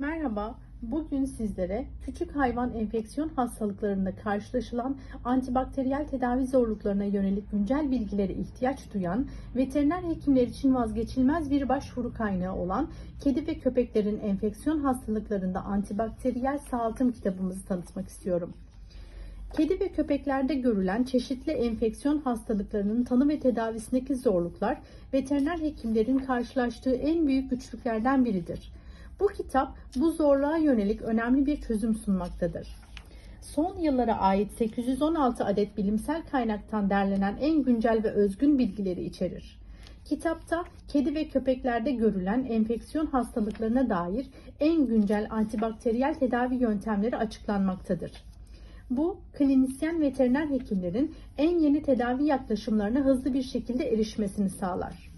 Merhaba, bugün sizlere küçük hayvan enfeksiyon hastalıklarında karşılaşılan antibakteriyel tedavi zorluklarına yönelik güncel bilgilere ihtiyaç duyan, veteriner hekimler için vazgeçilmez bir başvuru kaynağı olan kedi ve köpeklerin enfeksiyon hastalıklarında antibakteriyel sağaltım kitabımızı tanıtmak istiyorum. Kedi ve köpeklerde görülen çeşitli enfeksiyon hastalıklarının tanı ve tedavisindeki zorluklar veteriner hekimlerin karşılaştığı en büyük güçlüklerden biridir. Bu kitap bu zorluğa yönelik önemli bir çözüm sunmaktadır. Son yıllara ait 816 adet bilimsel kaynaktan derlenen en güncel ve özgün bilgileri içerir. Kitapta kedi ve köpeklerde görülen enfeksiyon hastalıklarına dair en güncel antibakteriyel tedavi yöntemleri açıklanmaktadır. Bu, klinisyen veteriner hekimlerin en yeni tedavi yaklaşımlarına hızlı bir şekilde erişmesini sağlar.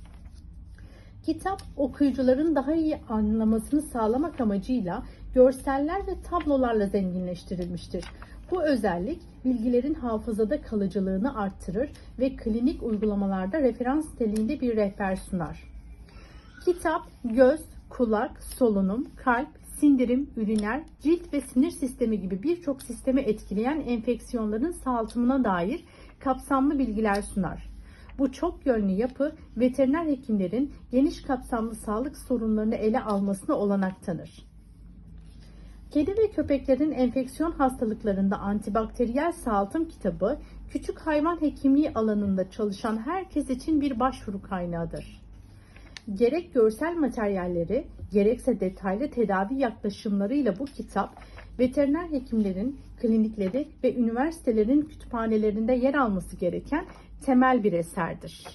Kitap, okuyucuların daha iyi anlamasını sağlamak amacıyla görseller ve tablolarla zenginleştirilmiştir. Bu özellik bilgilerin hafızada kalıcılığını arttırır ve klinik uygulamalarda referans niteliğinde bir rehber sunar. Kitap göz, kulak, solunum, kalp, sindirim, üriner, cilt ve sinir sistemi gibi birçok sistemi etkileyen enfeksiyonların sağaltımına dair kapsamlı bilgiler sunar. Bu çok yönlü yapı veteriner hekimlerin geniş kapsamlı sağlık sorunlarını ele almasına olanak tanır. Kedi ve köpeklerin enfeksiyon hastalıklarında antibakteriyel sağaltım kitabı, küçük hayvan hekimliği alanında çalışan herkes için bir başvuru kaynağıdır. Gerek görsel materyalleri, gerekse detaylı tedavi yaklaşımlarıyla bu kitap, veteriner hekimlerin klinikleri ve üniversitelerin kütüphanelerinde yer alması gereken temel bir eserdir.